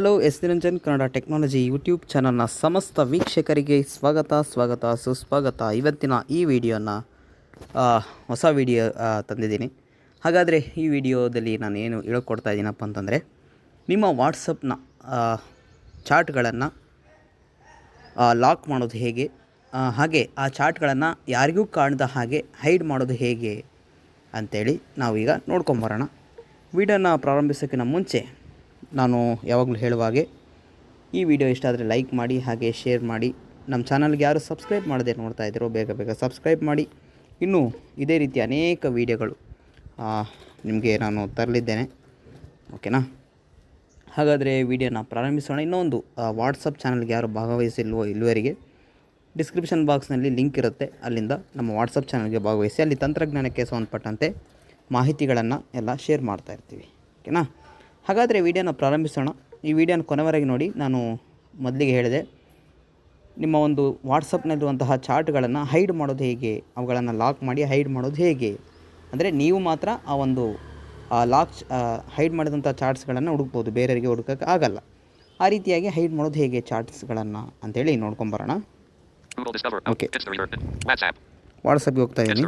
Hello, S Niranjan, Kannada technology YouTube ಚಾನಲ್ನ ಸಮಸ್ತ ವೀಕ್ಷಕರಿಗೆ ಸ್ವಾಗತ ಸ್ವಾಗತ, ಸುಸ್ವಾಗತ. ಇವತ್ತಿನ ಈ ವಿಡಿಯೋನ ಹೊಸ ವಿಡಿಯೋ ತಂದಿದ್ದೀನಿ. ಹಾಗಾದರೆ ಈ ವಿಡಿಯೋದಲ್ಲಿ ನಾನು ಏನು ಹೇಳ್ಕೊಡ್ತಾ ಇದ್ದೀನಪ್ಪ ಅಂತಂದರೆ, ನಿಮ್ಮ ವಾಟ್ಸಪ್ನ ಚಾಟ್ಗಳನ್ನು ಲಾಕ್ ಮಾಡೋದು ಹೇಗೆ? ಹಾಗೆ ಆ ಚಾಟ್ಗಳನ್ನು ಯಾರಿಗೂ ಕಾಣದ ಹಾಗೆ ಹೈಡ್ ಮಾಡೋದು ಹೇಗೆ ಅಂಥೇಳಿ ನಾವೀಗ ನೋಡ್ಕೊಂಬರೋಣ ವಿಡಿಯೋನ ಪ್ರಾರಂಭಿಸೋಕ್ಕಿಂತ ಮುಂಚೆ ನಾನು ಯಾವಾಗಲೂ ಹೇಳುವ ಹಾಗೆ, ಈ ವಿಡಿಯೋ ಇಷ್ಟ ಆದರೆ ಲೈಕ್ ಮಾಡಿ, ಹಾಗೆ ಶೇರ್ ಮಾಡಿ. ನಮ್ಮ ಚಾನಲ್ಗೆ ಯಾರು ಸಬ್ಸ್ಕ್ರೈಬ್ ಮಾಡದೆ ನೋಡ್ತಾ ಇದ್ದೀರೋ ಬೇಗ ಬೇಗ ಸಬ್ಸ್ಕ್ರೈಬ್ ಮಾಡಿ. ಇನ್ನೂ ಇದೇ ರೀತಿ ಅನೇಕ ವಿಡಿಯೋಗಳು ನಿಮಗೆ ನಾನು ತರಲಿದ್ದೇನೆ. ಓಕೆನಾ? ಹಾಗಾದರೆ ವಿಡಿಯೋನ ಪ್ರಾರಂಭಿಸೋಣ. ಇನ್ನೊಂದು ವಾಟ್ಸಪ್ ಚಾನಲ್ಗೆ ಯಾರು ಭಾಗವಹಿಸಿಲ್ವೋ ಇಲ್ಲಿವರೆಗೆ ಡಿಸ್ಕ್ರಿಪ್ಷನ್ ಬಾಕ್ಸ್ನಲ್ಲಿ ಲಿಂಕ್ ಇರುತ್ತೆ. ಅಲ್ಲಿಂದ ನಮ್ಮ ವಾಟ್ಸಪ್ ಚಾನಲ್ಗೆ ಭಾಗವಹಿಸಿ, ಅಲ್ಲಿ ತಂತ್ರಜ್ಞಾನಕ್ಕೆ ಸಂಬಂಧಪಟ್ಟಂತೆ ಮಾಹಿತಿಗಳನ್ನು ಎಲ್ಲ ಶೇರ್ ಮಾಡ್ತಾಯಿರ್ತೀವಿ ಓಕೆನಾ? ಹಾಗಾದರೆ ವಿಡಿಯೋನ ಪ್ರಾರಂಭಿಸೋಣ. ಈ ವಿಡಿಯೋನ ಕೊನೆವರೆಗೆ ನೋಡಿ ನಾನು ಮೊದಲಿಗೆ ಹೇಳಿದೆ ನಿಮ್ಮ ಒಂದು ವಾಟ್ಸಪ್ನಲ್ಲಿರುವಂತಹ ಚಾರ್ಟ್ಗಳನ್ನು ಹೈಡ್ ಮಾಡೋದು ಹೇಗೆ ಅವುಗಳನ್ನು ಲಾಕ್ ಮಾಡಿ ಹೈಡ್ ಮಾಡೋದು ಹೇಗೆ? ಅಂದರೆ ನೀವು ಮಾತ್ರ ಆ ಒಂದು ಲಾಕ್ ಹೈಡ್ ಮಾಡಿದಂಥ ಚಾರ್ಟ್ಸ್ಗಳನ್ನು ಹುಡುಕ್ಬೋದು ಬೇರೆಯವರಿಗೆ ಹುಡುಕೋಕೆ ಆಗಲ್ಲ. ಆ ರೀತಿಯಾಗಿ ಹೈಡ್ ಮಾಡೋದು ಹೇಗೆ ಚಾರ್ಟ್ಸ್ಗಳನ್ನು ಅಂತೇಳಿ ನೋಡ್ಕೊಂಬರೋಣ. ಓಕೆ. ವಾಟ್ಸಪ್ಗೆ ಹೋಗ್ತಾ ಇದ್ದೀನಿ.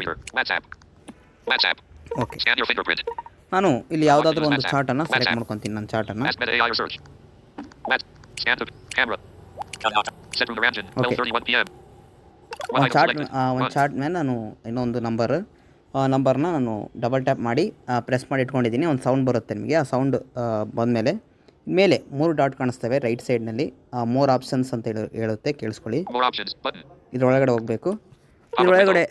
ಓಕೆ. ನಾನು ಇಲ್ಲಿ ಯಾವುದಾದ್ರೂ ಒಂದು ಚಾರ್ಟನ್ನು ಸೆಲೆಕ್ಟ್ ಮಾಡ್ಕೊಂತೀನಿ ನನ್ನ ಚಾರ್ಟನ್ನು Ask Meta AI or search. What? Scan to camera. Set through the Ramjan. Okay. 12:31 p.m. One ಒಂದು ಚಾರ್ಟ್ ಒಂದು. ಚಾರ್ಟ್ ಮೇಲೆ ನಾನು ಇನ್ನೊಂದು ನಂಬರ್ ನಂಬರ್ನ ನಾನು ಡಬಲ್ ಟ್ಯಾಪ್ ಮಾಡಿ ಪ್ರೆಸ್ ಮಾಡಿ ಇಟ್ಕೊಂಡಿದ್ದೀನಿ. ಒಂದು ಸೌಂಡ್ ಬರುತ್ತೆ ನಿಮಗೆ. ಆ ಸೌಂಡ್ ಬಂದಮೇಲೆ ಮೇಲೆ ಮೂರು ಡಾಟ್ ಕಾಣಿಸ್ತವೆ ರೈಟ್ ಸೈಡ್ನಲ್ಲಿ ಮೋರ್ ಆಪ್ಷನ್ಸ್ ಅಂತ ಹೇಳಿ ಹೇಳುತ್ತೆ. ಕೇಳಿಸ್ಕೊಳ್ಳಿ. ಇದರೊಳಗಡೆ ಹೋಗಬೇಕು. ಇದ್ರೊಳಗಡೆ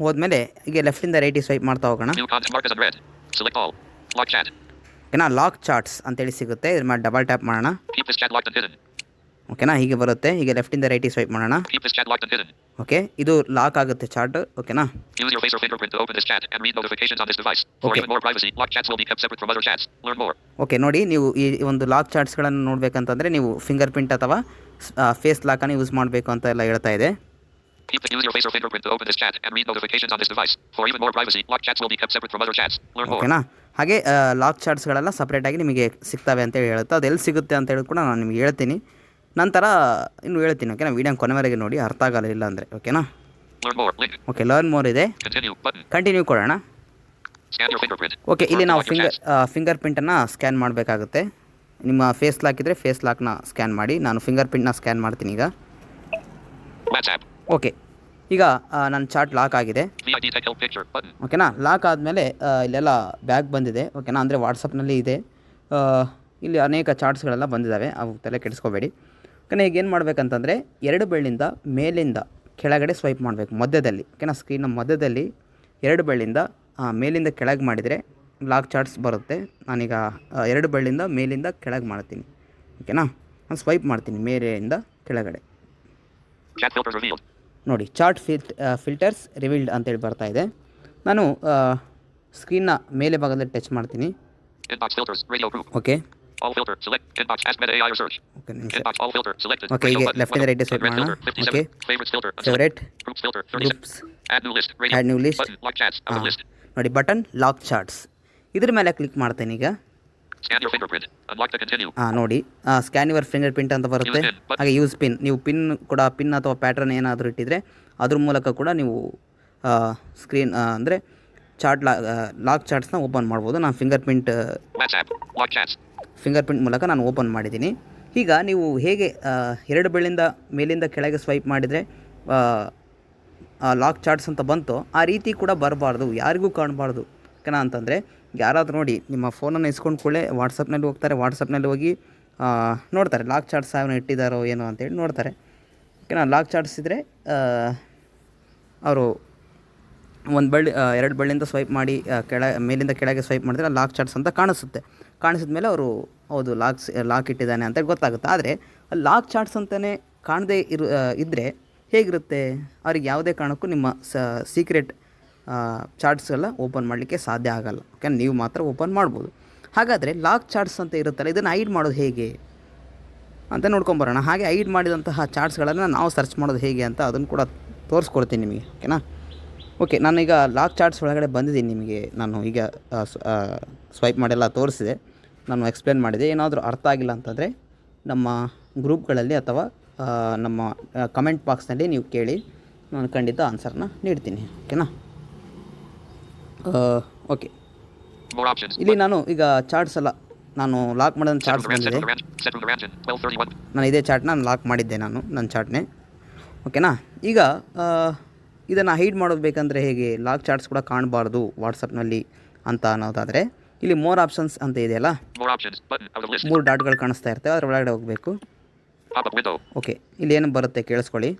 ಹೋದ್ಮೇಲೆ ಈಗ ಲೆಫ್ಟಿಂದ ರೈಟಿಗೆ ಸ್ವೈಪ್ ಮಾಡ್ತಾ ಹೋಗೋಣ. Select all. Lock chat. ಓಕೆನಾ? ಲಾಕ್ ಚಾರ್ಟ್ಸ್ ಅಂತೇಳಿ ಸಿಗುತ್ತೆ. ಇದ್ರ ಮೇಲೆ ಡಬಲ್ ಟ್ಯಾಪ್ ಮಾಡೋಣ. ಓಕೆನಾ? ಹೀಗೆ ಬರುತ್ತೆ. ಈಗ ಲೆಫ್ಟ್ ಇಂದ ರೈಟ್ ಸ್ವೈಪ್ ಮಾಡೋಣ. ಓಕೆ? ಇದು ಲಾಕ್ ಆಗುತ್ತೆ ಚಾರ್ಟ್. ಓಕೆನಾ? Use lock chats will be okay. ನೋಡಿ ನೀವು ಈ ಒಂದು ಲಾಕ್ ಚಾರ್ಟ್ಸ್ಗಳನ್ನು ನೋಡಬೇಕಂತಂದ್ರೆ ನೀವು ಫಿಂಗರ್ಪ್ರಿಂಟ್ ಅಥವಾ ಫೇಸ್ ಲಾಕ್ ಅನ್ನು ಯೂಸ್ ಮಾಡಬೇಕು ಅಂತ ಎಲ್ಲ ಹೇಳ್ತಾ ಇದೆ. Keep the user face or fingerprint to open this chat and read notifications on this device. For even more privacy, locked chats will be kept separate from other chats. Learn okay, more. Na? ಹಾಗೆ lock ಚಾರ್ಟ್ಸ್ಗಳೆಲ್ಲ ಸಪ್ರೇಟಾಗಿ ನಿಮಗೆ ಸಿಗ್ತವೆ ಅಂತ ಹೇಳುತ್ತೆ. ಅದೆಲ್ಲಿ ಸಿಗುತ್ತೆ ಅಂತ ಹೇಳಿ ಕೂಡ ನಾನು ನಿಮಗೆ ಹೇಳ್ತೀನಿ. ನಂತರ ಇನ್ನು ಹೇಳ್ತೀನಿ ಓಕೆನಾ ವಿಡಿಯೋ ಕೊನೆವರೆಗೆ ನೋಡಿ ಅರ್ಥ ಆಗಲಿಲ್ಲ ಅಂದರೆ ಓಕೆನಾ ಓಕೆ ಲರ್ನ್ ಮೋರ್ ಇದೆ. ಕಂಟಿನ್ಯೂ ಕೊಡೋಣ. ಓಕೆ ಇಲ್ಲಿ ನಾವು ಫಿಂಗರ್ ಫಿಂಗರ್ ಪ್ರಿಂಟನ್ನು ಸ್ಕ್ಯಾನ್ ಮಾಡಬೇಕಾಗುತ್ತೆ. ನಿಮ್ಮ ಫೇಸ್ ಲಾಕ್ ಇದ್ರೆ ಫೇಸ್ ಲಾಕ್ನ ಸ್ಕ್ಯಾನ್ ಮಾಡಿ. ನಾನು ಫಿಂಗರ್ ಪ್ರಿಂಟ್ನ ಸ್ಕ್ಯಾನ್ ಮಾಡ್ತೀನಿ ಈಗ. ಓಕೆ. ಈಗ ನನ್ನ ಚಾರ್ಟ್ ಲಾಕ್ ಆಗಿದೆ. ಓಕೆನಾ ಲಾಕ್ ಆದಮೇಲೆ ಇಲ್ಲೆಲ್ಲ ಬ್ಯಾಗ್ ಬಂದಿದೆ. ಓಕೆನಾ ಅಂದರೆ ವಾಟ್ಸಪ್ನಲ್ಲಿ ಇದೆ. ಇಲ್ಲಿ ಅನೇಕ ಚಾರ್ಟ್ಸ್ಗಳೆಲ್ಲ ಬಂದಿದ್ದಾವೆ ಅವು ತಲೆ ಕೆಡಿಸ್ಕೋಬೇಡಿ. ಓಕೆನಾ ಈಗ ಏನು ಮಾಡಬೇಕಂತಂದರೆ ಎರಡು ಬೆಳ್ಳಿಂದ ಮೇಲಿಂದ ಕೆಳಗಡೆ ಸ್ವೈಪ್ ಮಾಡಬೇಕು ಮಧ್ಯದಲ್ಲಿ. ಓಕೆನಾ ಸ್ಕ್ರೀನ್ನ ಮಧ್ಯದಲ್ಲಿ ಎರಡು ಬೆಳ್ಳಿಂದ ಮೇಲಿಂದ ಕೆಳಗೆ ಮಾಡಿದರೆ ಲಾಕ್ ಚಾರ್ಟ್ಸ್ ಬರುತ್ತೆ. ನಾನೀಗ ಎರಡು ಬೆಳ್ಳಿಂದ ಮೇಲಿಂದ ಕೆಳಗೆ ಮಾಡ್ತೀನಿ. ಓಕೆನಾ? ನಾನು ಸ್ವೈಪ್ ಮಾಡ್ತೀನಿ ಮೇಲೆಯಿಂದ ಕೆಳಗಡೆ. ನೋಡಿ ಚಾರ್ಟ್ ಫಿಲ್ಟ್ ಫಿಲ್ಟರ್ಸ್ ರಿವೀಲ್ಡ್ ಅಂತೇಳಿ ಬರ್ತಾ ಇದೆ. ನಾನು ಸ್ಕ್ರೀನ್ನ ಮೇಲೆ ಭಾಗದಲ್ಲಿ ಟಚ್ ಮಾಡ್ತೀನಿ. Okay ah. ನೋಡಿ ಬಟನ್ ಲಾಕ್ ಚಾರ್ಟ್ಸ್ ಇದ್ರ ಮೇಲೆ ಕ್ಲಿಕ್ ಮಾಡ್ತೇನೆ ಈಗ. ಹಾಂ ನೋಡಿ. ಸ್ಕ್ಯಾನ್ ಯುವರ್ ಫಿಂಗರ್ ಪ್ರಿಂಟ್ ಅಂತ ಬರುತ್ತೆ. ಹಾಗೆ ಯೂಸ್ ಪಿನ್ ನೀವು ಪಿನ್ ಕೂಡ ಪಿನ್ ಅಥವಾ ಪ್ಯಾಟರ್ನ್ ಏನಾದರೂ ಇಟ್ಟಿದ್ರೆ ಅದ್ರ ಮೂಲಕ ಕೂಡ ನೀವು ಸ್ಕ್ರೀನ್ ಅಂದರೆ ಚಾರ್ಟ್ ಲಾ ಲಾಕ್ ಚಾರ್ಟ್ಸ್ನ ಓಪನ್ ಮಾಡ್ಬೋದು. ನಾನು ಫಿಂಗರ್ ಪ್ರಿಂಟ್. ಫಿಂಗರ್ ಪ್ರಿಂಟ್ ಮೂಲಕ ನಾನು ಓಪನ್ ಮಾಡಿದ್ದೀನಿ. ಈಗ ನೀವು ಹೇಗೆ ಎರಡು ಬೆಳ್ಳಿಂದ ಮೇಲಿಂದ ಕೆಳಗೆ ಸ್ವೈಪ್ ಮಾಡಿದರೆ ಲಾಕ್ ಚಾರ್ಟ್ಸ್ ಅಂತ ಬಂತು ಆ ರೀತಿ ಕೂಡ ಬರಬಾರ್ದು. ಯಾರಿಗೂ ಕಾಣಬಾರ್ದು. ಯಾಕನ ಅಂತಂದರೆ ಯಾರಾದರೂ ನೋಡಿ, ನಿಮ್ಮ ಫೋನನ್ನು ಇಸ್ಕೊಂಡು ಕೂಡಲೇ ವಾಟ್ಸಪ್ನಲ್ಲಿ ಹೋಗ್ತಾರೆ. ವಾಟ್ಸಪ್ನಲ್ಲಿ ಹೋಗಿ ನೋಡ್ತಾರೆ, ಲಾಕ್ ಚಾರ್ಟ್ಸ್ ಯಾವನ್ನ ಇಟ್ಟಿದ್ದಾರೋ ಏನೋ ಅಂತೇಳಿ ನೋಡ್ತಾರೆ. ಓಕೆನಾ? ಲಾಕ್ ಚಾರ್ಟ್ಸ್ ಇದ್ದರೆ ಅವರು ಒಂದು ಬಳ್ಳಿ ಎರಡು ಬಳ್ಳಿಯಿಂದ ಸ್ವೈಪ್ ಮಾಡಿ ಕೆಳ, ಮೇಲಿಂದ ಕೆಳಗೆ ಸ್ವೈಪ್ ಮಾಡಿದ್ರೆ ಲಾಕ್ ಚಾರ್ಟ್ಸ್ ಅಂತ ಕಾಣಿಸುತ್ತೆ. ಕಾಣಿಸಿದ ಮೇಲೆ ಅವರು, ಹೌದು, ಲಾಕ್ಸ್, ಲಾಕ್ ಇಟ್ಟಿದ್ದಾನೆ ಅಂತ ಗೊತ್ತಾಗುತ್ತೆ. ಆದರೆ, ಲಾಕ್ ಚಾರ್ಟ್ಸ್ ಅಂತಲೇ ಕಾಣದೇ ಇರು ಇದ್ದರೆ ಹೇಗಿರುತ್ತೆ? ಅವ್ರಿಗೆ ಯಾವುದೇ ಕಾರಣಕ್ಕೂ ನಿಮ್ಮ ಸೀಕ್ರೆಟ್ ಚಾರ್ಟ್ಸ್ ಎಲ್ಲ ಓಪನ್ ಮಾಡಲಿಕ್ಕೆ ಸಾಧ್ಯ ಆಗಲ್ಲ. ಓಕೆ, ನೀವು ಮಾತ್ರ ಓಪನ್ ಮಾಡ್ಬೋದು. ಹಾಗಾದರೆ ಲಾಕ್ ಚಾರ್ಟ್ಸ್ ಅಂತ ಇರುತ್ತಲ್ಲ, ಇದನ್ನು ಐಡ್ ಮಾಡೋದು ಹೇಗೆ? ಅಂತ ನೋಡ್ಕೊಂಬರೋಣ. ಹಾಗೆ ಐಡ್ ಮಾಡಿದಂತಹ ಚಾರ್ಟ್ಸ್ಗಳನ್ನು ನಾವು ಸರ್ಚ್ ಮಾಡೋದು ಹೇಗೆ ಅಂತ ಅದನ್ನು ಕೂಡ ತೋರಿಸ್ಕೊಡ್ತೀನಿ ನಿಮಗೆ, ಓಕೆನಾ? ಓಕೆ, ನಾನೀಗ ಲಾಕ್ ಚಾರ್ಟ್ಸ್ ಒಳಗಡೆ ಬಂದಿದ್ದೀನಿ ನಿಮಗೆ. ನಾನು ಈಗ ಸ್ವೈಪ್ ಮಾಡೆಲ್ಲ, ತೋರಿಸಿದೆ. ನಾನು ಎಕ್ಸ್ಪ್ಲೇನ್ ಮಾಡಿದೆ. ಏನಾದರೂ ಅರ್ಥ ಆಗಿಲ್ಲ ಅಂತಂದರೆ ನಮ್ಮ ಗ್ರೂಪ್ಗಳಲ್ಲಿ ಅಥವಾ ನಮ್ಮ ಕಮೆಂಟ್ ಬಾಕ್ಸ್ನಲ್ಲಿ ನೀವು ಕೇಳಿ, ನಾನು ಖಂಡಿತ ಆನ್ಸರ್ನ ನೀಡ್ತೀನಿ, ಓಕೆನಾ? ಓಕೆ ಇಲ್ಲಿ ನಾನು ಈಗ ಚಾರ್ಟ್ಸ್ ಎಲ್ಲ ನಾನು ಲಾಕ್ ಮಾಡಿದ ಚಾರ್ಟ್ಸ್ ಬಂದಿದೆ. range. Set from the range. 1231. ನಾನು ಇದೇ ಚಾರ್ಟ್ನ ನಾನು ಲಾಕ್ ಮಾಡಿದ್ದೆ ನಾನು ನನ್ನ ಚಾರ್ಟ್ನೇ. ಓಕೆನಾ ಈಗ ಇದನ್ನು ಹೈಡ್ ಮಾಡೋದು ಬೇಕಂದರೆ ಹೇಗೆ? ಲಾಕ್ ಚಾರ್ಟ್ಸ್ ಕೂಡ ಕಾಣಬಾರ್ದು ವಾಟ್ಸಪ್ನಲ್ಲಿ ಅಂತ ಅನ್ನೋದಾದರೆ ಇಲ್ಲಿ ಮೋರ್ ಆಪ್ಷನ್ಸ್ ಅಂತ ಇದೆಯಲ್ಲ. ಮೂರು ಡಾಟ್ಗಳು ಕಾಣಿಸ್ತಾ ಇರ್ತವೆ ಅದರ ಒಳಗಡೆ ಹೋಗಬೇಕು. ಓಕೆ ಇಲ್ಲಿ ಏನು ಬರುತ್ತೆ ಕೇಳಿಸ್ಕೊಳ್ಳಿ.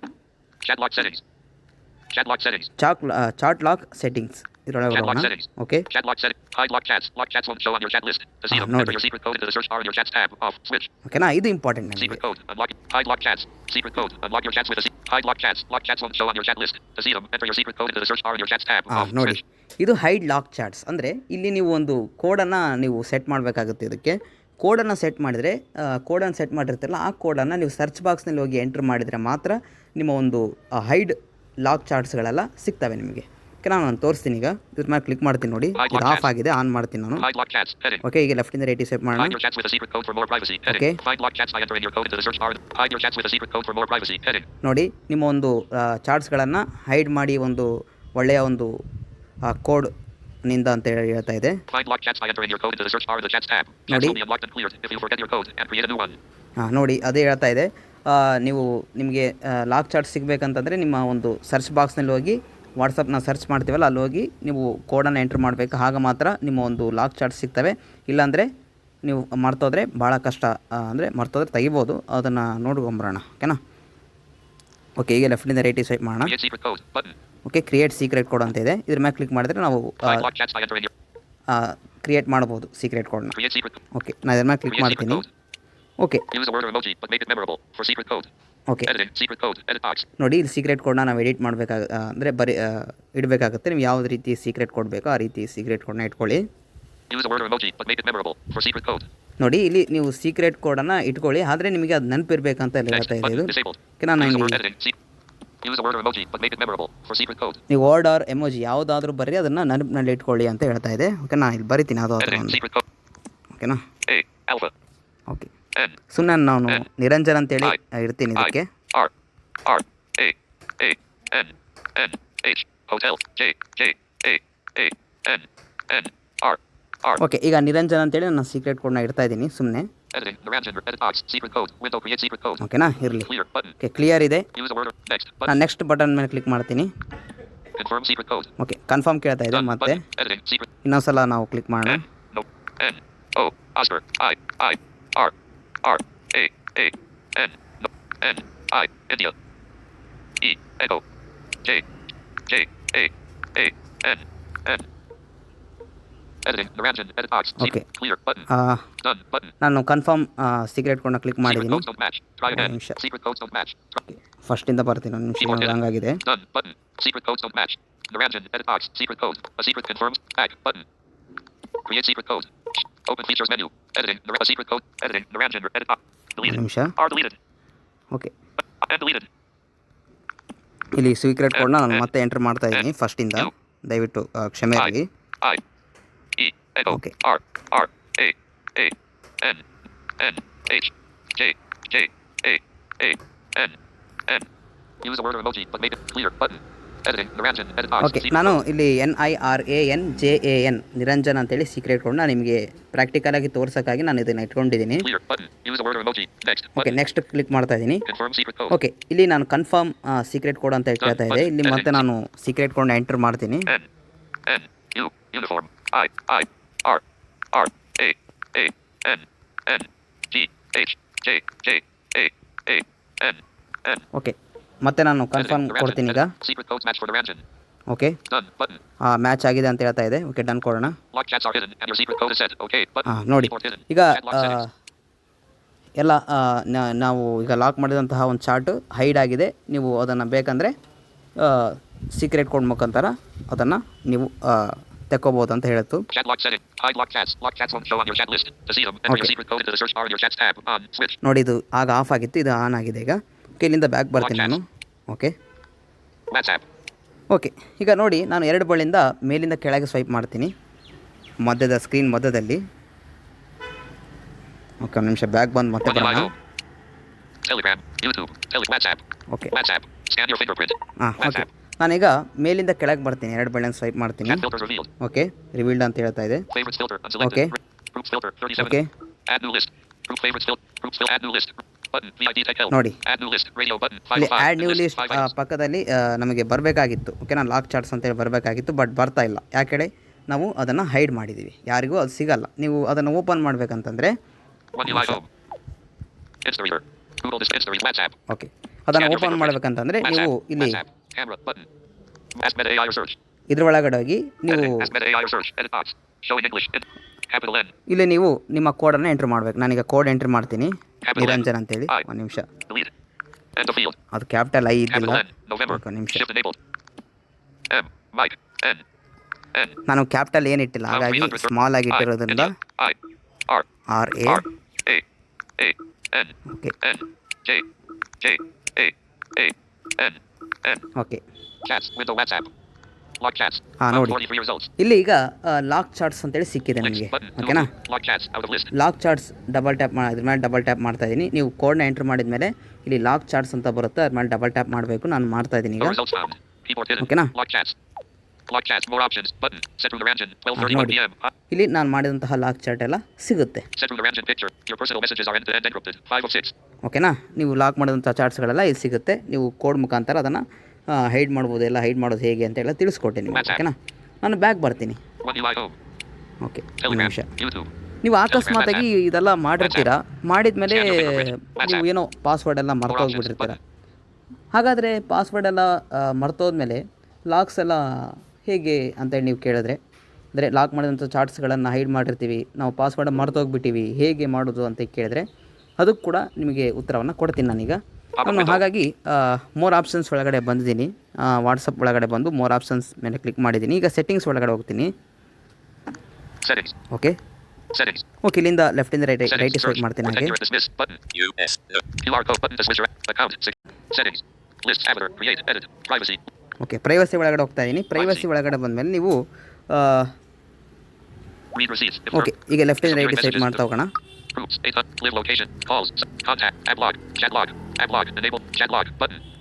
Chat lock settings. Chat lock settings. ಚಾಕ್ ಚಾರ್ಟ್ ಲಾಕ್ ಸೆಟ್ಟಿಂಗ್ಸ್ ಇದರೊಳಗೆ Chat lock ಹೋಗೋಣ settings. Okay Chat lock setting. Hide lock chats. Lock chats won't show on your chat list. To see Ah, them, enter your secret code into the search bar in your chats tab. Off. Switch. ಓಕೆನಾ ಇದು important ನಮಗೆ Secret code. Unlock. Hide lock chats. Secret code. Unlock your chats with a hide lock chats. Lock chats won't show on your chat list. To see them, enter your secret code into the search bar in your chats tab. Off. ನೋಡಿ. ಇದು hide lock charts ಅಂದರೆ ಇಲ್ಲಿ ನೀವು ಒಂದು ಕೋಡನ್ನು ನೀವು set ಮಾಡಬೇಕಾಗುತ್ತೆ ಇದಕ್ಕೆ ಕೋಡನ್ನು ಸೆಟ್ ಮಾಡಿದರೆ ಕೋಡನ್ನು ಸೆಟ್ ಮಾಡಿರ್ತೀರಲ್ಲ ಆ ಕೋಡನ್ನು ನೀವು ಸರ್ಚ್ ಬಾಕ್ಸ್ನಲ್ಲಿ ಹೋಗಿ ಎಂಟ್ರ್ ಮಾಡಿದರೆ ಮಾತ್ರ ನಿಮ್ಮ ಒಂದು ಹೈಡ್ ಲಾಕ್ ಚಾರ್ಟ್ಸ್ಗಳೆಲ್ಲ ಸಿಗ್ತವೆ ನಿಮಗೆ. ಓಕೆ ನಾನು ನಾನು ತೋರಿಸ್ತೀನಿ ಈಗ. ಇದ್ರ ಮೇಲೆ ಕ್ಲಿಕ್ ಮಾಡ್ತೀನಿ ನೋಡಿ. ಇದು ಆಫ್ ಆಗಿದೆ ಆನ್ ಮಾಡ್ತೀನಿ ನಾನು. ಓಕೆ ಈಗ ಲೆಫ್ಟ್ ಇಂದ ರೇಟಿ ಸೇವ್ ಮಾಡೋಣ. ನೋಡಿ ನಿಮ್ಮ ಒಂದು ಚಾರ್ಟ್ಸ್ಗಳನ್ನು ಹೈಡ್ ಮಾಡಿ ಒಂದು ಒಳ್ಳೆಯ ಒಂದು ಕೋಡ್ನಿಂದ ಅಂತ ಹೇಳಿ ಹೇಳ್ತಾ ಇದೆ. ನೋಡಿ ಅದೇ ಹೇಳ್ತಾ ಇದೆ. ನೀವು ನಿಮಗೆ ಲಾಕ್ ಚಾರ್ಟ್ ಸಿಗಬೇಕಂತಂದರೆ ನಿಮ್ಮ ಒಂದು ಸರ್ಚ್ ಬಾಕ್ಸ್ನಲ್ಲಿ ಹೋಗಿ ವಾಟ್ಸಪ್ನ ಸರ್ಚ್ ಮಾಡ್ತೀವಲ್ಲ ಅಲ್ಲಿ ಹೋಗಿ ನೀವು ಕೋಡನ್ನು ಎಂಟ್ರ್ ಮಾಡಬೇಕು. ಆಗ ಮಾತ್ರ ನಿಮ್ಮ ಒಂದು ಲಾಕ್ ಚಾರ್ಟ್ ಸಿಗ್ತವೆ. ಇಲ್ಲಾಂದರೆ ನೀವು ಮರ್ತೋದ್ರೆ ಭಾಳ ಕಷ್ಟ ಅಂದರೆ ಮರ್ತೋದ್ರೆ ತೆಗಿಬೋದು. ಅದನ್ನು ನೋಡ್ಕೊಂಬರೋಣ ಓಕೆನಾ ಓಕೆ ಈಗ ಲೆಫ್ಟಿಂದ ರೈಟಿಗೆ ಸ್ವೈಪ್ ಮಾಡೋಣ. ಓಕೆ ಕ್ರಿಯೇಟ್ ಸೀಕ್ರೆಟ್ ಕೋಡ್ ಅಂತ ಇದೆ. ಇದ್ರ ಮೇಲೆ ಕ್ಲಿಕ್ ಮಾಡಿದ್ರೆ ನಾವು ಕ್ರಿಯೇಟ್ ಮಾಡ್ಬೋದು ಸೀಕ್ರೆಟ್ ಕೋಡ್ನ ಓಕೆ ನಾನು ಇದ್ರ ಮೇಲೆ ಕ್ಲಿಕ್ ಮಾಡ್ತೀನಿ. ಓಕೆ ಓಕೆ ನೋಡಿ ಇಲ್ಲಿ ಸೀಕ್ರೆಟ್ ಕೋಡ್ ನಾವು ಎಡಿಟ್ ಮಾಡಬೇಕಾಗ ಅಂದರೆ ಬರಿ ಇಡಬೇಕಾಗುತ್ತೆ. ನೀವು ಯಾವ ರೀತಿ ಸೀಕ್ರೆಟ್ ಕೋಡ್ ಬೇಕೋ ಆ ರೀತಿ ಸೀಕ್ರೆಟ್ ಕೋಡ್ ಇಟ್ಕೊಳ್ಳಿ. ನೋಡಿ ಇಲ್ಲಿ ನೀವು ಸೀಕ್ರೆಟ್ ಕೋಡನ್ನು ಇಟ್ಕೊಳ್ಳಿ. ಆದರೆ ನಿಮಗೆ ಅದು ನೆನಪಿರಬೇಕು ಅಂತ ಇಲ್ಲಿ ಹೇಳ್ತಾ ಇದೆ ಇದು ಓಕೆ ನಾನು ಹೆಂಗೆ ನೀವು ವರ್ಡ್ ಆರ್ ಎಮೋಜಿ ಯಾವುದಾದ್ರೂ ಬರ್ರಿ ಅದನ್ನು ನೆನಪಿನಲ್ಲಿ ಇಟ್ಕೊಳ್ಳಿ ಅಂತ ಹೇಳ್ತಾ ಇದೆ. ಓಕೆ ನಾನು ಇಲ್ಲಿ ಬರಿತೀನಿ ಅದು ಓಕೆನಾ ಓಕೆ ಸುಮ್ಮನೆ ನಾನು ನಿರಂಜನ್ ಅಂತ ಹೇಳಿ ಇರ್ತೀನಿ ಇದಕ್ಕೆ. ಓಕೆ ಈಗ ನಿರಂಜನ್ ಅಂತ ಹೇಳಿ ನಾನು ಸೀಕ್ರೆಟ್ ಕೋಡ್ನ ಇಡ್ತಾ ಇದ್ದೀನಿ ಸುಮ್ಮನೆ ಓಕೆನಾ ಇರಲಿ. ಓಕೆ ಕ್ಲಿಯರ್ ಇದೆ. ನಾನು ನೆಕ್ಸ್ಟ್ ಬಟನ್ ಮೇಲೆ ಕ್ಲಿಕ್ ಮಾಡ್ತೀನಿ. ಓಕೆ ಕನ್ಫರ್ಮ್ ಕೇಳ್ತಾ ಇದೆ ಮತ್ತೆ. ಇನ್ನೊಂದ್ಸಲ ನಾವು ಕ್ಲಿಕ್ ಮಾಡೋಣ. N no N O Oscar I I R R A A N no N I India E Echo J J A A N N editing Naranjan edit box secret Okay. clear button ಆ, done button ನಾನು confirm secret ಕೋಡ್ನ click secret ಮಾಡಿದ್ದೀನಿ codes don't match try again ನಿಮಿಷ. secret codes don't match Try- ಫಸ್ಟಿಂದ ಬರ್ತೀನಿ ಒಂದು ನಿಮಿಷ Keyboard ಏನೋ hidden. ಹಂಗಾಗಿದೆ Done. Button. Secret codes don't match. Naranjan. Edit box. Secret code. A secret confirmed. Back. Button. Create secret code. Open features menu. Editing. The A secret code. Editing. Naranjan. Edit. ಒಂದು Deleted. ನಿಮಿಷ Are deleted. Okay And deleted. ಇಲ್ಲಿ secret ಕೋಡ್ನ ನಾನು ಮತ್ತೆ enter ಮಾಡ್ತಾ ಇದ್ದೀನಿ ಫಸ್ಟಿಂದ ದಯವಿಟ್ಟು ಕ್ಷಮೆ. ಇರಲಿ I. E. Echo. Okay. R. R. A. A. N. N. H. J. J. A. A. N. N. Use a word or emoji, but make it clear. Button. Okay ನಾನು ಇಲ್ಲಿ N I R A N J A N Niranjan ಅಂತೇಳಿ secret ಕೋಡ್ನ ನಿಮಗೆ ಪ್ರಾಕ್ಟಿಕಲಾಗಿ ತೋರ್ಸೋಕ್ಕಾಗಿ ನಾನು ಇದನ್ನು ಇಟ್ಕೊಂಡಿದ್ದೀನಿ. Okay next click ಮಾಡ್ತಾ ಇದ್ದೀನಿ. ಓಕೆ ಇಲ್ಲಿ ನಾನು ಕನ್ಫರ್ಮ್ ಸೀಕ್ರೆಟ್ ಕೋಡ್ ಅಂತ ಹೇಳ್ತಾ ಇದೆ ಇಲ್ಲಿ ಮತ್ತೆ ನಾನು ಸೀಕ್ರೆಟ್ ಕೋಡ್ನ ಎಂಟರ್ ಮಾಡ್ತೀನಿ. ಓಕೆ ಮತ್ತೆ ನಾನು ಕನ್ಫರ್ಮ್ ಕೊಡ್ತೀನಿ ಈಗ. ಓಕೆ ಹಾಂ ಮ್ಯಾಚ್ ಆಗಿದೆ ಅಂತ ಹೇಳ್ತಾ ಇದೆ. ಓಕೆ ಡನ್ ಕೊಡೋಣ. ಹಾಂ ನೋಡಿ. ಈಗ ಎಲ್ಲ ನಾವು ಈಗ ಲಾಕ್ ಮಾಡಿದಂತಹ ಒಂದು ಚಾರ್ಟ್ ಹೈಡ್ ಆಗಿದೆ. ನೀವು ಅದನ್ನು ಬೇಕಂದರೆ ಸೀಕ್ರೆಟ್ ಕೋಡ್ ಮುಖಾಂತರ ಅದನ್ನು ನೀವು ತೆಕ್ಕೋಬೋದು ಅಂತ ಹೇಳುತ್ತು ನೋಡಿ ಇದು ಆಗ ಆಫ್ ಆಗಿತ್ತು. ಇದು ಆನ್ ಆಗಿದೆ ಈಗ. ಇಲ್ಲಿಂದ ಬ್ಯಾಕ್ ಬರ್ತೀನಿ ನಾನು. ಓಕೆ ಓಕೆ ಈಗ ನೋಡಿ ನಾನು ಎರಡು ಬಳಿಯಿಂದ ಮೇಲಿಂದ ಕೆಳಗೆ ಸ್ವೈಪ್ ಮಾಡ್ತೀನಿ. ಮಧ್ಯದ ಸ್ಕ್ರೀನ್ ಮಧ್ಯದಲ್ಲಿ. ಓಕೆ ಒಂದು ನಿಮಿಷ ಬ್ಯಾಕ್ ಬಂದು ಮತ್ತೆ ಬರೋಣ. ಓಕೆ ah, ನಾನೀಗ ಮೇಲಿಂದ ಕೆಳಗೆ ಬರ್ತೀನಿ ಎರಡು ಬಳಿಯಿಂದ ಸ್ವೈಪ್ ಮಾಡ್ತೀನಿ. ಓಕೆ ರಿವೀಲ್ಡ್ ಅಂತ ಹೇಳ್ತಾ ಇದೆ. ಓಕೆ ಓಕೆ ನೋಡಿ. ಆ್ಯಡ್ ನ್ಯೂ ಲಿಸ್ಟ್ ಪಕ್ಕದಲ್ಲಿ ನಮಗೆ ಬರಬೇಕಾಗಿತ್ತು. ಓಕೆ ನಾನು ಲಾಕ್ ಚಾರ್ಟ್ಸ್ ಅಂತೇಳಿ ಬರಬೇಕಾಗಿತ್ತು ಬಟ್ ಬರ್ತಾ ಇಲ್ಲ. ಯಾಕೆಡೆ ನಾವು ಅದನ್ನು ಹೈಡ್ ಮಾಡಿದ್ದೀವಿ ಯಾರಿಗೂ ಅದು ಸಿಗಲ್ಲ. ನೀವು ಅದನ್ನು ಓಪನ್ ಮಾಡಬೇಕಂತಂದ್ರೆ ಓಕೆ ಅದನ್ನು ಓಪನ್ ಮಾಡಬೇಕಂತಂದ್ರೆ ನೀವು ಇಲ್ಲಿ ಇದರ ಒಳಗಡೆ ಹೋಗಿ ನೀವು ಕ್ಯಾಪಿಟಲ್ ಇಲ್ಲಿ ನೀವು ನಿಮ್ಮ ಕೋಡ್ ಅನ್ನು ಎಂಟ್ರಿ ಮಾಡ್ಬೇಕು. ನಾನೀಗ ಕೋಡ್ ಎಂಟ್ರಿ ಮಾಡ್ತೀನಿ. ನಿರಂಜನ್ ಅಂತ ಹೇಳಿ ಒಂದು ನಿಮಿಷ. ಅದು ಕ್ಯಾಪಿಟಲ್ ಐ ಇದೆ ನಿಮಿಷ. ನಾನು ಕ್ಯಾಪಿಟಲ್ ಏನು ಇಟ್ಟಿಲ್ಲ. ಹಾಗಾಗಿ ಸ್ಮಾಲ್ ಆಗಿ ಇಟ್ಟಿರೋದ್ರಿಂದ ಆರ್ ಎ ಓಕೆ ಓಕೆ ಇಲ್ಲಿ ಈಗ ಲಾಕ್ ಚಾರ್ಟ್ಸ್ ಅಂತ ಹೇಳಿ ಸಿಕ್ಕಿದೆ ನಿಮಗೆ ಓಕೆನಾ ಲಾಕ್ ಚಾರ್ಟ್ಸ್ ಡಬಲ್ ಟ್ಯಾಪ್ ಮಾಡಿ ಮೇಲೆ ಡಬಲ್ ಟ್ಯಾಪ್ ಮಾಡ್ತಾ ಇದ್ದೀನಿ ನೀವು ಕೋಡ್ನ ಎಂಟರ್ ಮಾಡಿದ ಮೇಲೆ ಇಲ್ಲಿ ಲಾಕ್ ಚಾರ್ಟ್ಸ್ ಅಂತ ಬರುತ್ತೆ ಅದ್ರ ಮೇಲೆ ಡಬಲ್ ಟ್ಯಾಪ್ ಮಾಡಬೇಕು ನಾನು ಮಾಡ್ತಾ ಇದ್ದೀನಿ ಈಗ. ಓಕೆನಾ ಇಲ್ಲಿ ನಾನು ಮಾಡಿದಂತಹ ಲಾಕ್ ಚಾರ್ಟ್ ಎಲ್ಲ ಸಿಗುತ್ತೆ. ಓಕೆನಾ ನೀವು ಲಾಕ್ ಮಾಡಿದಂತಹ ಚಾರ್ಟ್ಸ್ಗಳೆಲ್ಲ ಇಲ್ಲಿ ಸಿಗುತ್ತೆ. ನೀವು ಕೋಡ್ ಮುಖಾಂತರ ಅದನ್ನು ಹೈಡ್ ಮಾಡ್ಬೋದು ಎಲ್ಲ ಹೈಡ್ ಮಾಡೋದು ಹೇಗೆ ಅಂತ ಎಲ್ಲ ತಿಳಿಸ್ಕೊಟ್ಟೆ ನಿಮಗೆ ಓಕೆನಾ ನಾನು ಬ್ಯಾಗ್ ಬರ್ತೀನಿ. ಓಕೆ ಒಂದು. ನಿಮಿಷ. ನೀವು ಅಕಸ್ಮಾತಾಗಿ ಇದೆಲ್ಲ ಮಾಡಿರ್ತೀರಾ? ಮಾಡಿದ ಮೇಲೆ ನೀವು ಏನೋ ಪಾಸ್ವರ್ಡ್ ಎಲ್ಲ. ಮರ್ತೋಗ್ಬಿಟ್ಟಿರ್ತೀರ ಹಾಗಾದರೆ ಪಾಸ್ವರ್ಡ್ ಎಲ್ಲ ಮರ್ತೋದ್ಮೇಲೆ ಲಾಕ್ಸ್ ಎಲ್ಲ ಹೇಗೆ ಅಂತೇಳಿ ನೀವು ಕೇಳಿದ್ರೆ ಅಂದರೆ ಲಾಕ್ ಮಾಡಿದಂಥ ಚಾರ್ಟ್ಸ್ಗಳನ್ನು ಹೈಡ್ ಮಾಡಿರ್ತೀವಿ ನಾವು ಪಾಸ್ವರ್ಡ್ ಮರ್ತೋಗ್ಬಿಟ್ಟಿವಿ ಹೇಗೆ ಮಾಡೋದು ಅಂತ ಕೇಳಿದ್ರೆ ಅದಕ್ಕೆ ಕೂಡ ನಿಮಗೆ ಉತ್ತರವನ್ನು ಕೊಡ್ತೀನಿ ನಾನೀಗ. ನಾನು ಹಾಗಾಗಿ ಮೋರ್ ಆಪ್ಷನ್ಸ್ ಒಳಗಡೆ ಬಂದಿದ್ದೀನಿ. ವಾಟ್ಸಪ್ ಒಳಗಡೆ ಬಂದು ಮೋರ್ ಆಪ್ಷನ್ಸ್ ಮೇಲೆ ಕ್ಲಿಕ್ ಮಾಡಿದ್ದೀನಿ. ಈಗ ಸೆಟ್ಟಿಂಗ್ಸ್ ಒಳಗಡೆ ಹೋಗ್ತೀನಿ. ಸರಿ. ಓಕೆ ಸರಿ. ಓಕೆ ಇಲ್ಲಿಂದ ಲೆಫ್ಟಿಂದ ರೈಟ್ ರೈಟ್ Settings. ಸ್ವೈಪ್ ಮಾಡ್ತೀನಿ ಹಾಗೆ. ಓಕೆ ಪ್ರೈವಸಿ ಒಳಗಡೆ ಹೋಗ್ತಾ ಇದ್ದೀನಿ. ಪ್ರೈವಸಿ ಒಳಗಡೆ ಬಂದಮೇಲೆ ನೀವು. ಓಕೆ ಈಗ ಲೆಫ್ಟಿಂದ ರೈಟ್ ಸ್ವೈಪ್ ಮಾಡ್ತಾ ಹೋಗೋಣ.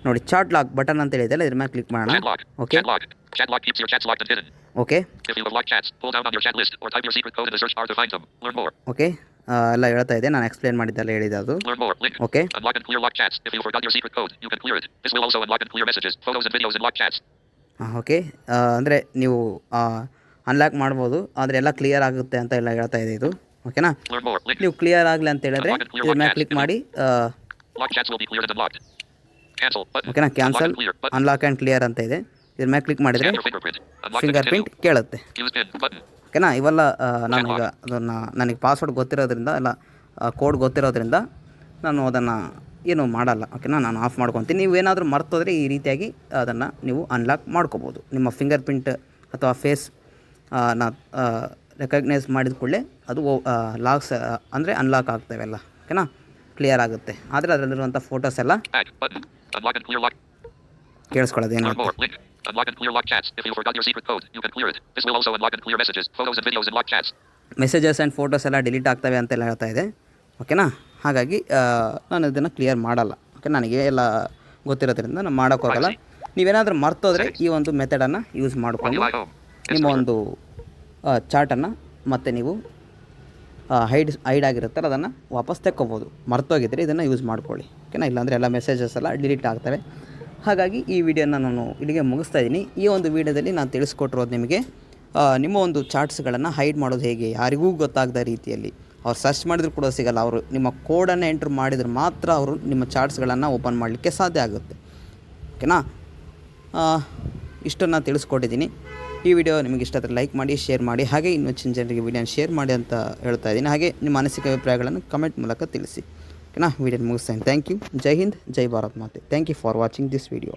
ನೋಡಿ ಚಾಟ್ ಲಾಕ್ ಬಟನ್ ಅಂತ ಹೇಳಿದಲ್ಲ ಇದರ ಮೇಲೆ ಕ್ಲಿಕ್ ಮಾಡಣ. Okay lock chat lock keeps your chats locked okay to unlock chats pull chat list or type your secret code in the search bar for the item or okay uh ಎಲ್ಲ ಹೇಳ್ತಾ ಇದೆ ನಾನು explain ಮಾಡಿದಲ್ಲ ಹೇಳಿದ ಅದು. Okay lock and lock chats you forgot your secret you lock chats okay ಅಂದರೆ ನೀವು unlock ಮಾಡ್ಬೋದು ಆದರೆ ಎಲ್ಲ ಕ್ಲಿಯರ್ ಆಗುತ್ತೆ ಅಂತ ಎಲ್ಲ ಹೇಳ್ತಾ ಇದೆ ಇದು. ಓಕೆನಾ? ನೀವು ಕ್ಲಿಯರ್ ಆಗಲಿ ಅಂತ ಹೇಳಿದ್ರೆ ಇದ್ರ ಮೇಲೆ ಕ್ಲಿಕ್ ಮಾಡಿ. ಓಕೆನಾ? ಕ್ಯಾನ್ಸಲ್. ಅನ್ಲಾಕ್ ಆ್ಯಂಡ್ ಕ್ಲಿಯರ್ ಅಂತ ಇದೆ. ಇದ್ರ ಮೇಲೆ ಕ್ಲಿಕ್ ಮಾಡಿದರೆ ಫಿಂಗರ್ ಪ್ರಿಂಟ್ ಕೇಳುತ್ತೆ. ಓಕೆನಾ? ಇವೆಲ್ಲ ನಾನೀಗ ಅದನ್ನು ನನಗೆ ಪಾಸ್ವರ್ಡ್ ಗೊತ್ತಿರೋದ್ರಿಂದ ಎಲ್ಲ ಕೋಡ್ ಗೊತ್ತಿರೋದ್ರಿಂದ ನಾನು ಅದನ್ನು ಏನು ಮಾಡಲ್ಲ. ಓಕೆನಾ? ನಾನು ಆಫ್ ಮಾಡ್ಕೊತೀನಿ. ನೀವು ಏನಾದರೂ ಮರ್ತೋದ್ರೆ ಈ ರೀತಿಯಾಗಿ ಅದನ್ನು ನೀವು ಅನ್ಲಾಕ್ ಮಾಡ್ಕೋಬೋದು. ನಿಮ್ಮ ಫಿಂಗರ್ ಪ್ರಿಂಟ್ ಅಥವಾ ಫೇಸ್ ನಾ ರೆಕಗ್ನೈಸ್ ಮಾಡಿದ ಕೂಡಲೇ ಅದು ಲಾಕ್ಸ್ ಅಂದರೆ ಅನ್ಲಾಕ್ ಆಗ್ತವೆ ಅಲ್ಲ ಓಕೆನಾ? ಕ್ಲಿಯರ್ ಆಗುತ್ತೆ. ಆದರೆ ಅದರಲ್ಲಿರುವಂಥ ಫೋಟೋಸ್ ಎಲ್ಲ ಕೇಳಿಸ್ಕೊಳ್ಳೋದೇನು ಮೆಸೇಜಸ್ ಆ್ಯಂಡ್ ಫೋಟೋಸ್ ಎಲ್ಲ ಡಿಲೀಟ್ ಆಗ್ತವೆ ಅಂತೆಲ್ಲ ಹೇಳ್ತಾ ಇದೆ ಓಕೆನಾ? ಹಾಗಾಗಿ ನಾನು ಇದನ್ನು ಕ್ಲಿಯರ್ ಮಾಡಲ್ಲ ಓಕೆ ನನಗೆ ಎಲ್ಲ ಗೊತ್ತಿರೋದ್ರಿಂದ ನಾನು ಮಾಡೋಕ್ಕೋಗಲ್ಲ ನೀವೇನಾದರೂ ಮರ್ತೋದ್ರೆ ಈ ಒಂದು ಮೆಥಡನ್ನು ಯೂಸ್ ಮಾಡಿಕೊಂಡು ನಿಮ್ಮ ಒಂದು ಚಾರ್ಟನ್ನು ಮತ್ತೆ ನೀವು ಹೈಡ್ ಹೈಡ್ ಆಗಿರುತ್ತಲ್ಲ ಅದನ್ನು ವಾಪಸ್ ತೆಕ್ಕೋಬೋದು. ಮರ್ತೋಗಿದ್ದರೆ ಇದನ್ನು ಯೂಸ್ ಮಾಡ್ಕೊಳ್ಳಿ. ಓಕೆನಾ ಇಲ್ಲಾಂದರೆ ಎಲ್ಲ ಮೆಸೇಜಸ್ ಎಲ್ಲ ಡಿಲೀಟ್ ಆಗ್ತವೆ. ಹಾಗಾಗಿ ಈ ವಿಡಿಯೋನ ನಾನು ಇಲ್ಲಿಗೆ ಮುಗಿಸ್ತಾ ಇದ್ದೀನಿ. ಈ ಒಂದು ವಿಡಿಯೋದಲ್ಲಿ ನಾನು ತಿಳಿಸ್ಕೊಟ್ಟಿರೋದು ನಿಮಗೆ ನಿಮ್ಮ ಒಂದು ಚಾರ್ಟ್ಸ್ಗಳನ್ನು ಹೈಡ್ ಮಾಡೋದು ಹೇಗೆ? ಯಾರಿಗೂ ಗೊತ್ತಾಗದ ರೀತಿಯಲ್ಲಿ. ಅವ್ರು ಸರ್ಚ್ ಮಾಡಿದ್ರು ಕೂಡ ಸಿಗಲ್ಲ. ಅವರು ನಿಮ್ಮ ಕೋಡನ್ನು ಎಂಟ್ರ್ ಮಾಡಿದರೆ ಮಾತ್ರ ಅವರು ನಿಮ್ಮ ಚಾರ್ಟ್ಸ್ಗಳನ್ನು ಓಪನ್ ಮಾಡಲಿಕ್ಕೆ ಸಾಧ್ಯ ಆಗುತ್ತೆ. ಓಕೆನಾ ಇಷ್ಟನ್ನು ತಿಳಿಸ್ಕೊಟ್ಟಿದ್ದೀನಿ. ಈ ವಿಡಿಯೋ ನಿಮಗೆ ಇಷ್ಟ ಆದರೆ ಲೈಕ್ ಮಾಡಿ ಶೇರ್ ಮಾಡಿ, ಹಾಗೆ ಇನ್ನೂ ಹೆಚ್ಚಿನ ಜನರಿಗೆ ವಿಡಿಯೋನ ಶೇರ್ ಮಾಡಿ ಅಂತ ಹೇಳ್ತಾ ಇದ್ದೀನಿ. ಹಾಗೆ ನಿಮ್ಮ ಮಾನಸಿಕ ಅಭಿಪ್ರಾಯಗಳನ್ನು ಕಮೆಂಟ್ ಮೂಲಕ ತಿಳಿಸಿ. ಓಕೆನಾ? ವಿಡಿಯೋ ಮುಗಿಸ್ತೇನೆ. ಥ್ಯಾಂಕ್ ಯು ಜೈ ಹಿಂದ್, ಜೈ ಭಾರತ್ ಮಾತೆ. Thank you for watching this video